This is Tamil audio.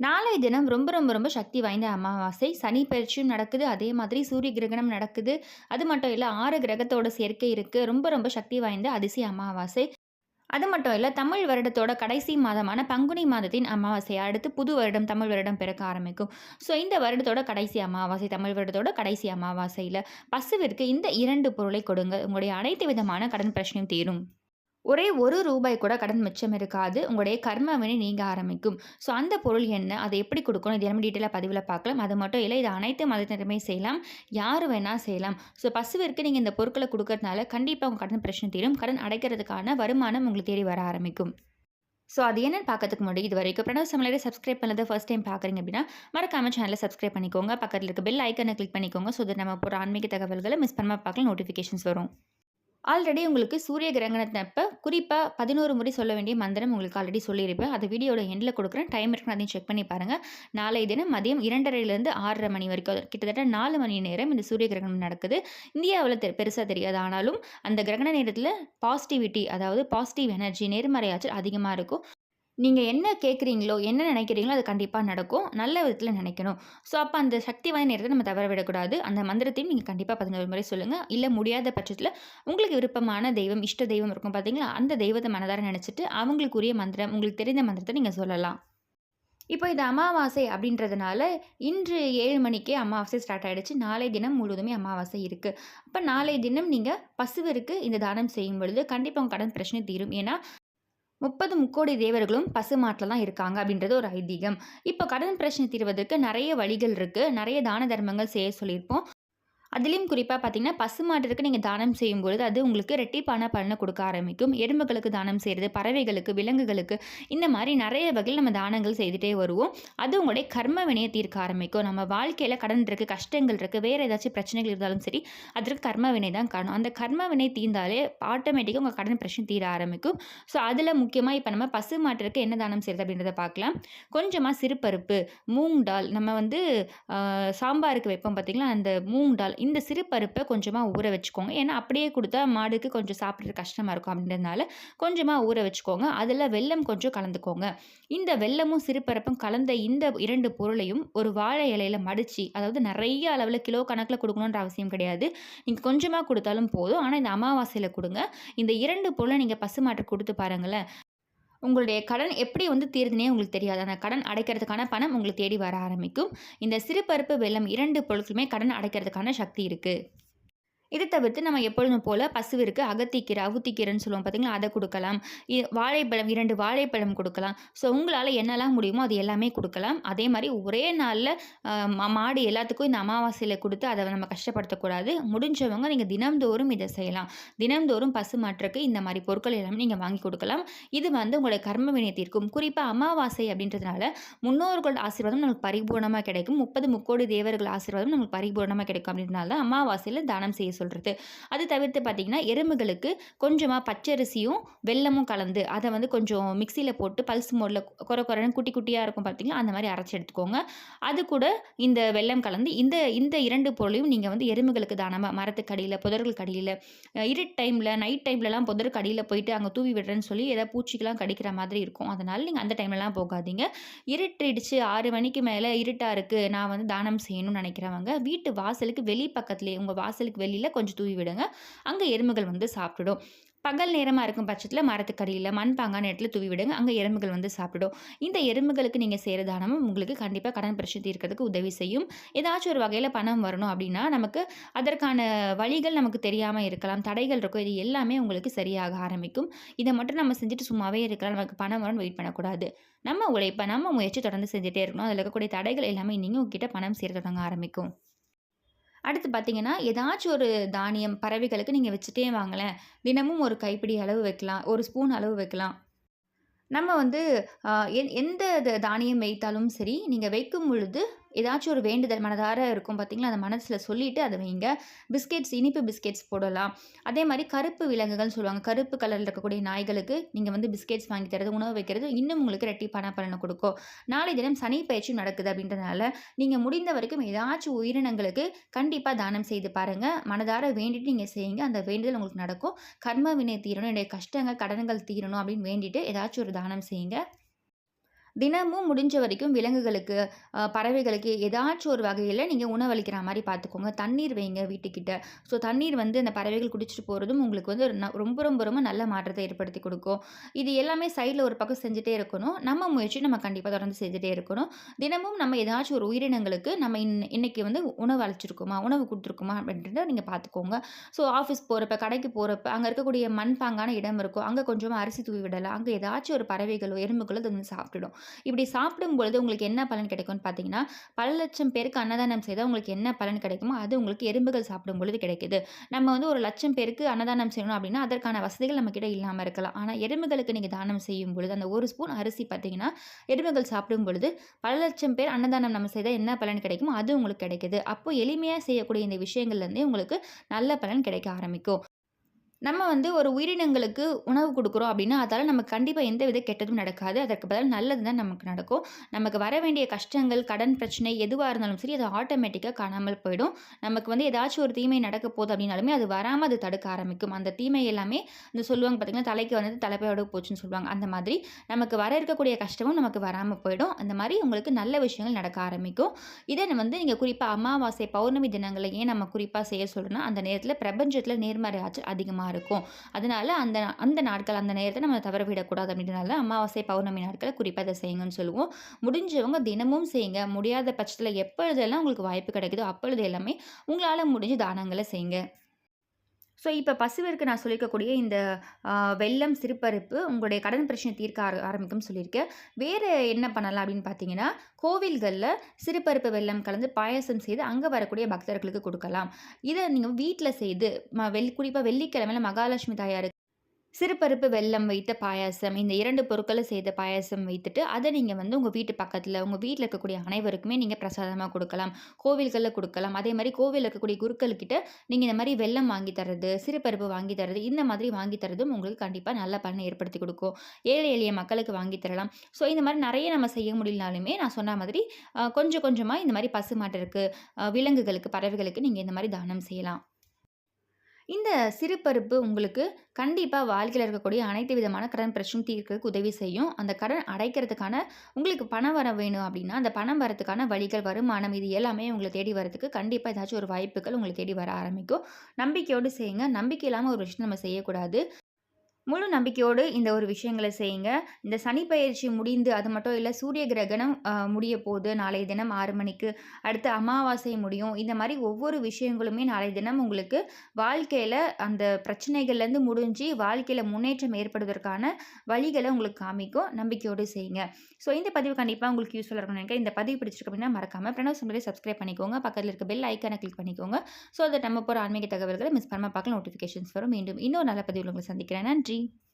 நாளைய தினம் ரொம்ப ரொம்ப ரொம்ப சக்தி வாய்ந்த அமாவாசை. சனி பயிற்சியும் நடக்குது. அதே மாதிரி சூரிய கிரகணம் நடக்குது. அது மட்டும் இல்லை ஆறு கிரகத்தோட சேர்க்கை இருக்குது ரொம்ப ரொம்ப சக்தி வாய்ந்த அதிசய அமாவாசை. அது மட்டும் இல்லை தமிழ் வருடத்தோட கடைசி மாதமான பங்குனி மாதத்தின் அமாவாசை. அடுத்து புது வருடம் தமிழ் வருடம் பிறக்க ஆரம்பிக்கும். ஸோ இந்த வருடத்தோட கடைசி அமாவாசை. தமிழ் வருடத்தோட கடைசி அமாவாசையில் பசுவிற்கு இந்த இரண்டு பொருளை கொடுங்க. உங்களுடைய அனைத்து விதமான கடன் பிரச்சனையும் தீரும். ஒரே ஒரு ரூபாய் கூட கடன் மிச்சம் இருக்காது. உங்களுடைய கர்மவினை நீங்க ஆரம்பிக்கும். ஸோ அந்த பொருள் என்ன? அதை எப்படி கொடுக்கணும் இது எல்லாமே டீட்டெயிலாக பதிவில் பார்க்கலாம். அது மட்டும் இல்லை இது அனைத்து மதத்தினருமே செய்யலாம். யார் வேணால் செய்யலாம். ஸோ பசுவிற்கு நீங்கள் இந்த பொருட்களை கொடுக்கறதுனால கண்டிப்பாக உங்கள் கடன் பிரச்சனை தீரும். கடன் அடைக்கிறதுக்கான வருமானம் உங்களுக்கு தேடி வர ஆரம்பிக்கும். ஸோ அது என்னென்னு பார்க்கறதுக்கு முன்னாடி இதுவரைக்கும் பிரணவ் சமையலறை சப்ஸ்கிரைப் பண்ணது ஃபர்ஸ்ட் டைம் பார்க்குறீங்க அப்படின்னா, மறக்காம சேனலை சப்ஸ்கிரைப் பண்ணிக்கோங்க. பக்கத்தில் இருக்க பெல் ஐக்கனை கிளிக் பண்ணிக்கோங்க. ஸோ நம்ம போகிற ஆன்மீக தகவல்களை மிஸ் பண்ணாமல் பார்க்கலாம். நோட்டிஃபிகேஷன்ஸ் வரும். ஆல்ரெடி உங்களுக்கு சூரிய கிரகணத்தப்ப குறிப்பா 11 முறை சொல்ல வேண்டிய மந்திரம் உங்களுக்கு ஆல்ரெடி சொல்லியிருப்பேன். அதை வீடியோட எண்டில் கொடுக்குறேன் டைம் இருக்குன்னு அதையும் செக் பண்ணி பாருங்கள் நாளைய தினம் மதியம் 2:30லேருந்து 6:30 மணி வரைக்கும் கிட்டத்தட்ட நாலு மணி நேரம் இந்த சூரிய கிரகணம் நடக்குது. இந்தியாவில் தெ பெருசாக தெரியாது. ஆனாலும் அந்த கிரகண நேரத்தில் பாசிட்டிவிட்டி அதாவது பாசிட்டிவ் எனர்ஜி நேர்மறையாச்சல் அதிகமாக இருக்கும். நீங்கள் என்ன கேட்குறீங்களோ, என்ன நினைக்கிறீங்களோ அது கண்டிப்பாக நடக்கும். நல்ல விதத்தில் நினைக்கணும். ஸோ அப்போ அந்த சக்தி வாய்ந்த நேரத்தை நம்ம தவற விடக்கூடாது. அந்த மந்திரத்தையும் நீங்கள் கண்டிப்பாக பதினோரு முறை சொல்லுங்கள் இல்லை முடியாத பட்சத்தில் உங்களுக்கு விருப்பமான தெய்வம், இஷ்ட தெய்வம் இருக்கும் பார்த்தீங்களா? அந்த தெய்வத்தை மனதார நினச்சிட்டு அவங்களுக்குரிய மந்திரம், உங்களுக்கு தெரிந்த மந்திரத்தை நீங்கள் சொல்லலாம். இப்போ இது அமாவாசை அப்படின்றதுனால, இன்று ஏழு மணிக்கே அமாவாசை ஸ்டார்ட் ஆயிடுச்சு. நாளை தினம் முழுவதுமே அமாவாசை இருக்குது அப்போ நாளை தினம் நீங்கள் பசுவிற்கு இந்த தானம் செய்யும் பொழுது கண்டிப்பாக உங்கள் கடன் பிரச்சனை தீரும். ஏன்னா 30 முக்கோடி தேவர்களும் பசுமாட்டில் தான் இருக்காங்க அப்படின்றது ஒரு ஐதீகம். இப்போ கடன் பிரச்சனை தீர்வதற்கு நிறைய வழிகள் இருக்குது நிறைய தான தர்மங்கள் செய்ய சொல்லியிருப்போம். அதுலேயும் குறிப்பாக பார்த்தீங்கன்னா, பசுமாட்டிற்கு நீங்கள் தானம் செய்யும்பொழுது அது உங்களுக்கு ரெட்டிப்பான பலன கொடுக்க ஆரம்பிக்கும். எறும்புகளுக்கு தானம் செய்கிறது பறவைகளுக்கு, விலங்குகளுக்கு இந்த மாதிரி நிறைய வகையில் நம்ம தானங்கள் செய்துகிட்டே வருவோம். அது உங்களுடைய கர்ம வினையை தீர்க்க ஆரம்பிக்கும். நம்ம வாழ்க்கையில் கடன் இருக்குது கஷ்டங்கள் இருக்குது வேறு ஏதாச்சும் பிரச்சனைகள் இருந்தாலும் சரி, அதற்கு கர்ம வினை தான் காரணம். அந்த கர்ம வினை தீர்ந்தாலே ஆட்டோமேட்டிக்காக உங்கள் கடன் பிரச்சனை தீர ஆரம்பிக்கும். ஸோ அதில் முக்கியமாக இப்போ நம்ம பசுமாட்டிற்கு என்ன தானம் செய்கிறது அப்படின்றத பார்க்கலாம். கொஞ்சமாக சிறுபருப்பு, மூங் டால் நம்ம வந்து சாம்பாருக்கு வைப்போம் பார்த்தீங்களா? அந்த மூங் டால் இந்த சிறு பருப்பை கொஞ்சமாக ஊற வச்சுக்கோங்க. ஏன்னா அப்படியே கொடுத்தா மாடுக்கு கொஞ்சம் சாப்பிட்றது கஷ்டமாக இருக்கும் அப்படின்றதுனால, கொஞ்சமாக ஊற வச்சுக்கோங்க. அதில் வெல்லம் கொஞ்சம் கலந்துக்கோங்க. இந்த வெல்லமும், சிறுபருப்பும் கலந்த இந்த இரண்டு பொருளையும் ஒரு வாழை இலையில மடித்து அதாவது நிறைய அளவில் கிலோ கணக்கில் கொடுக்கணுன்ற அவசியம் கிடையாது. நீங்கள் கொஞ்சமாக கொடுத்தாலும் போதும். ஆனால் இந்த அமாவாசையில் கொடுங்க இந்த இரண்டு பொருளை நீங்கள் பசுமாட்டுக்கு கொடுத்து பாருங்களேன். உங்களுடைய கடன் எப்படி வந்து தீருதுன்னே உங்களுக்கு தெரியாது. அந்த கடன் அடைக்கிறதுக்கான பணம் உங்களுக்கு தேடி வர ஆரம்பிக்கும். இந்த சிறு பருப்பு, வெல்லம் 2 பொருட்களுமே கடன் அடைக்கிறதுக்கான சக்தி இருக்குது இதை தவிர்த்து நம்ம எப்பொழுதும் போல் பசுவிற்கு அகத்திக்கீரை, அவுத்திக்கீரைன்னு சொல்லுவோம் பார்த்தீங்களா? அதை கொடுக்கலாம் இ வாழைப்பழம் இரண்டு வாழைப்பழம் கொடுக்கலாம் ஸோ உங்களால் என்னெல்லாம் முடியுமோ அது எல்லாமே கொடுக்கலாம் அதே மாதிரி ஒரே நாளில் மாடு எல்லாத்துக்கும் இந்த அமாவாசையில் கொடுத்து அதை நம்ம கஷ்டப்படுத்தக்கூடாது. முடிஞ்சவங்க நீங்கள் தினம்தோறும் இதை செய்யலாம். தினம்தோறும் பசு மாற்றுக்கு இந்த மாதிரி பொருட்கள் எல்லாமே நீங்கள் வாங்கி கொடுக்கலாம் இது வந்து உங்களுடைய கர்ம வினைய தீர்க்கும். குறிப்பாக அமாவாசை அப்படின்றதுனால முன்னோர்களோட ஆசீர்வாதம் நமக்கு பரிபூர்ணமாக கிடைக்கும். 30 முக்கோடி தேவர்கள் ஆசீர்வாதம் நமக்கு பரிபூர்ணமாக கிடைக்கும் அப்படின்றதுனால தான் அமாவாசையில தானம் செய்ய சொல்றது. அது தவிர்த்து பார்த்தீங்கன்னா, எறும்புகளுக்கு கொஞ்சமாக பச்சரிசியும், வெல்லமும் கலந்து அதை வந்து கொஞ்சம் மிக்சியில் போட்டு பல்ஸ் மோடில் கொர குறைன்னு குட்டி குட்டியாக இருக்கும் பார்த்தீங்களா? அந்த மாதிரி அரைச்சி எடுத்துக்கோங்க. அது கூட இந்த வெல்லம் கலந்து இந்த இந்த இரண்டு பொருளையும் நீங்கள் வந்து எறும்புகளுக்கு தானமாக மரத்துக்கு புதர்கள் கடியில் இருட் டைமில் இருட்டு நைட் டைம்லலாம் புதருக்கு கடியில் போயிட்டு அங்கே தூவி விடுறேன்னு சொல்லி ஏதாவது பூச்சிக்கெல்லாம் கடிக்கிற மாதிரி இருக்கும். அதனால் நீங்கள் அந்த டைம்லலாம் போகாதீங்க. இருட்டிடுச்சு ஆறு மணிக்கு மேலே இருட்டாக இருக்குது நான் வந்து தானம் செய்யணும்னு நினைக்கிறவங்க வீட்டு வாசலுக்கு வெளி பக்கத்துலேயே உங்கள் வாசலுக்கு வெளியில் கொஞ்சம் தூவி விடுங்க. அங்கே எறும்புகள் வந்து சாப்பிட்டுடும். பகல் நேரமாக இருக்கும் பட்சத்தில் மரத்துக்கு அடியில, மண்பாங்கான இடத்துல தூவி விடுங்க. அங்கே எறும்புகள் வந்து சாப்பிடும். இந்த எறும்புகளுக்கு நீங்கள் செய்கிற தானமும் உங்களுக்கு கண்டிப்பாக கடன் பிரச்சனை தீர்க்கிறதுக்கு உதவி செய்யும். ஏதாச்சும் ஒரு வகையில் பணம் வரணும் அப்படின்னா, நமக்கு அதற்கான வழிகள் நமக்கு தெரியாமல் இருக்கலாம். தடைகள் இருக்கும். இது எல்லாமே உங்களுக்கு சரியாக ஆரம்பிக்கும். இதை மட்டும் நம்ம செஞ்சுட்டு சும்மாவே இருக்கலாம். நமக்கு பணம் வரும்னு வெயிட் பண்ணக்கூடாது. நம்ம உழைப்ப, நம்ம முயற்சி தொடர்ந்து செஞ்சுட்டே இருக்கணும். அதில் இருக்கக்கூடிய தடைகள் எல்லாமே நீங்கள் உங்ககிட்ட பணம் சேர தொடங்க ஆரம்பிக்கும். அடுத்து பார்த்தீங்கன்னா, ஏதாச்சும் ஒரு தானியம் பறவைகளுக்கு நீங்கள் வச்சுட்டே வாங்களேன். தினமும் ஒரு கைப்பிடி அளவு வைக்கலாம். ஒரு ஸ்பூன் அளவு வைக்கலாம். நம்ம வந்து எந்த தானியம் வைத்தாலும் சரி, நீங்கள் வைக்கும் பொழுது ஏதாச்சும் ஒரு வேண்டுதல் மனதார இருக்கும் பார்த்தீங்களா? அந்த மனசில் சொல்லிவிட்டு அதை வைங்க. பிஸ்கெட்ஸ் இனிப்பு பிஸ்கெட்ஸ் போடலாம். அதே மாதிரி கருப்பு விலங்குகள்னு சொல்லுவாங்க. கருப்பு கலரில் இருக்கக்கூடிய நாய்களுக்கு நீங்கள் வந்து பிஸ்கெட்ஸ் வாங்கி தரது உணவு வைக்கிறது இன்னும் உங்களுக்கு ரெட்டி பண பலனை கொடுக்கும் நாளை தினம் சனி பயிற்சி நடக்குது அப்படின்றதுனால, நீங்கள் முடிந்த வரைக்கும் ஏதாச்சும் உயிரினங்களுக்கு கண்டிப்பாக தானம் செய்து பாருங்கள் மனதார வேண்டிட்டு நீங்கள் செய்யுங்க. அந்த வேண்டுதல் உங்களுக்கு நடக்கும். கர்ம வினை தீரணும், என்னுடைய கஷ்டங்கள், கடன்கள் தீரணும் அப்படின்னு வேண்டிட்டு ஏதாச்சும் ஒரு தானம் செய்யுங்க. தினமும் முடிஞ்ச வரைக்கும் விலங்குகளுக்கு, பறவைகளுக்கு ஏதாச்சும் ஒரு வகையில் நீங்கள் உணவளிக்கிற மாதிரி பார்த்துக்கோங்க. தண்ணீர் வைங்க வீட்டுக்கிட்ட. ஸோ தண்ணீர் வந்து அந்த பறவைகள் குடிச்சிட்டு போகிறதும் உங்களுக்கு வந்து ரொம்ப ரொம்ப ரொம்ப நல்ல மாற்றத்தை ஏற்படுத்தி கொடுக்கும் இது எல்லாமே சைடில் ஒரு பக்கம் செஞ்சுட்டே இருக்கணும். நம்ம முயற்சி நம்ம கண்டிப்பாக தொடர்ந்து செஞ்சுட்டே இருக்கணும். தினமும் நம்ம ஏதாச்சும் ஒரு உயிரினங்களுக்கு நம்ம இன் இன்றைக்கி வந்து உணவு அளிச்சிருக்கோமா, உணவு கொடுத்துருக்குமா அப்படின்றத நீங்கள் பார்த்துக்கோங்க. ஸோ ஆஃபீஸ் போகிறப்ப கடைக்கு போகிறப்ப அங்கே இருக்கக்கூடிய மண்பாங்கான இடம் இருக்கும். அங்கே கொஞ்சமாக அரிசி தூவி விடலாம். அங்கே ஏதாச்சும் ஒரு பறவைகளோ, எறும்புகளோ அது வந்து சாப்பிட்டுடும். இப்படி சாப்பிடும் பொழுது உங்களுக்கு என்ன பலன் கிடைக்கும்னு பார்த்தீங்கன்னா, பல லட்சம் பேருக்கு அன்னதானம் செய்தால் உங்களுக்கு என்ன பலன் கிடைக்குமோ, அது உங்களுக்கு எறும்புகள் சாப்பிடும் பொழுது கிடைக்குது. நம்ம வந்து ஒரு லட்சம் பேருக்கு அன்னதானம் செய்யணும் அப்படின்னா, அதற்கான வசதிகள் நம்மக்கிட்ட இல்லாமல் இருக்கலாம். ஆனால் எறும்புகளுக்கு நீங்கள் தானம் செய்யும் பொழுது, அந்த ஒரு ஸ்பூன் அரிசி பார்த்தீங்கன்னா, எறும்புகள் சாப்பிடும் பொழுது, பல லட்சம் பேர் அன்னதானம் நம்ம செய்தால் என்ன பலன் கிடைக்குமோ, அது உங்களுக்கு கிடைக்குது. அப்போ எளிமையாக செய்யக்கூடிய இந்த விஷயங்கள்லேருந்தே உங்களுக்கு நல்ல பலன் கிடைக்க ஆரம்பிக்கும். நம்ம வந்து ஒரு உயிரினங்களுக்கு உணவு கொடுக்குறோம் அப்படின்னா, அதால் நமக்கு கண்டிப்பாக எந்த வித கெட்டதும் நடக்காது. அதற்கு பதில் நல்லது தான் நமக்கு நடக்கும். நமக்கு வர வேண்டிய கஷ்டங்கள், கடன் பிரச்சனை எதுவாக இருந்தாலும் சரி, அது ஆட்டோமேட்டிக்காக காணாமல் போயிடும். நமக்கு வந்து ஏதாச்சும் ஒரு தீமை நடக்க போகுது அப்படின்னாலுமே, அது வராமல் அது தடுக்க ஆரம்பிக்கும். அந்த தீமை எல்லாமே இந்த சொல்லுவாங்க பார்த்தீங்கன்னா, தலைக்கு வந்து தலைப்பையோட போச்சுன்னு சொல்லுவாங்க. அந்த மாதிரி நமக்கு வர இருக்கக்கூடிய கஷ்டமும் நமக்கு வராமல் போயிடும். அந்த மாதிரி உங்களுக்கு நல்ல விஷயங்கள் நடக்க ஆரம்பிக்கும். இதை வந்து நீங்கள் குறிப்பாக அமாவாசை, பௌர்ணமி தினங்களை ஏன் நம்ம குறிப்பாக செய்ய சொல்கிறோன்னா அந்த நேரத்தில் பிரபஞ்சத்தில் நேர்மறை ஆற்றல் அதிகமாக இருக்கும். அதனால அந்த அந்த நாட்கள், அந்த நேரத்தை நம்ம தவற விடக்கூடாது அப்படின்றனால அமாவாசை, பௌர்ணமி நாட்களை குறிப்பாக அதை செய்யுங்கன்னு சொல்லுவோம். முடிஞ்சவங்க தினமும் செய்யுங்க. முடியாத பட்சத்தில் எப்பொழுதெல்லாம் உங்களுக்கு வாய்ப்பு கிடைக்குதோ, அப்பொழுது எல்லாமே உங்களால் முடிஞ்ச தானங்களை செய்யுங்க. ஸோ இப்போ பசுவிற்கு நான் சொல்லியிருக்கக்கூடிய இந்த வெள்ளம் சிறுபருப்பு உங்களுடைய கடன் பிரச்சனை தீர்க்க ஆர ஆரம்பிக்கும்னு சொல்லியிருக்கேன். வேறு என்ன பண்ணலாம் அப்படின்னு பார்த்தீங்கன்னா, கோவில்களில் சிறுபருப்பு, வெள்ளம் கலந்து பாயாசம் செய்து அங்கே வரக்கூடிய பக்தர்களுக்கு கொடுக்கலாம் இதை நீங்கள் வீட்டில் செய்து ம வெள் குறிப்பாக வெள்ளிக்கிழமையில் மகாலட்சுமி தாயாருக்கு சிறுபருப்பு, வெல்லம் வைத்த பாயாசம் இந்த இரண்டு பொருட்களை செய்த பாயாசம் வைத்துட்டு, அதை நீங்கள் வந்து உங்கள் வீட்டு பக்கத்தில் உங்கள் வீட்டில் இருக்கக்கூடிய அனைவருக்குமே நீங்கள் பிரசாதமாக கொடுக்கலாம் கோவில்களில் கொடுக்கலாம் அதே மாதிரி கோவிலில் இருக்கக்கூடிய குருக்கள்கிட்ட நீங்கள் இந்த மாதிரி வெல்லம் வாங்கி தர்றது, சிறுபருப்பு வாங்கி தர்றது, இந்த மாதிரி வாங்கி தரதும் உங்களுக்கு கண்டிப்பாக நல்ல பலனை ஏற்படுத்தி கொடுக்கும் ஏழை எளிய மக்களுக்கு வாங்கி தரலாம். ஸோ இந்த மாதிரி நிறைய நம்ம செய்ய முடியலனாலுமே, நான் சொன்ன மாதிரி கொஞ்சம் கொஞ்சமாக இந்த மாதிரி பசுமாட்டிற்கு, அ விலங்குகளுக்கு, பறவைகளுக்கு நீங்கள் இந்த மாதிரி தானம் செய்யலாம். இந்த சிறுபருப்பு உங்களுக்கு கண்டிப்பாக வாழ்க்கையில் இருக்கக்கூடிய அனைத்து விதமான கடன் பிரச்சனை தீர்க்கிறதுக்கு உதவி செய்யும். அந்த கடன் அடைக்கிறதுக்கான உங்களுக்கு பணம் வர வேணும் அப்படின்னா, அந்த பணம் வரதுக்கான வழிகள், வருமானம் இது எல்லாமே உங்களை தேடி வரதுக்கு கண்டிப்பாக ஏதாச்சும் ஒரு வாய்ப்புகள் உங்களை தேடி வர ஆரம்பிக்கும். நம்பிக்கையோடு செய்யுங்க. நம்பிக்கை இல்லாமல் ஒரு விஷயம் நம்ம செய்யக்கூடாது. முழு நம்பிக்கையோடு இந்த ஒரு விஷயங்களை செய்யுங்க. இந்த சனி பயிற்சி முடிந்து அது மட்டும் இல்லை சூரிய கிரகணம் முடிய போது நாளைய தினம் ஆறு மணிக்கு. அடுத்து அமாவாசை முடியும். இந்த மாதிரி ஒவ்வொரு விஷயங்களுமே நாளைய தினம் உங்களுக்கு வாழ்க்கையில் அந்த பிரச்சனைகள்லேருந்து முடிஞ்சு வாழ்க்கையில் முன்னேற்றம் ஏற்படுவதற்கான வழிகளை உங்களுக்கு காமிக்கும். நம்பிக்கையோடு செய்யுங்க. ஸோ இந்த பதிவு கண்டிப்பாக உங்களுக்கு யூஸ்ஃபுல்லாக இருக்கும்னு நினைக்கிறேன் இந்த பதிவு பிடிச்சிருக்கு அப்படின்னா மறக்காமல் பிரணவ் சம்பளை சப்ஸ்கிரைப் பண்ணிக்கோங்க. பக்கத்தில் இருக்க பெல் ஐக்கானை கிளிக் பண்ணிக்கோங்க. ஸோ அதை நம்ம போகிற ஆன்மீக தகவல்களை மிஸ் பண்ணாம பார்க்கலாம். நோட்டிஃபிகேஷன்ஸ் வரும். மீண்டும் இன்னொரு நல்ல பதிவில் உங்களை சந்திக்கிறேன். நன்றி. energy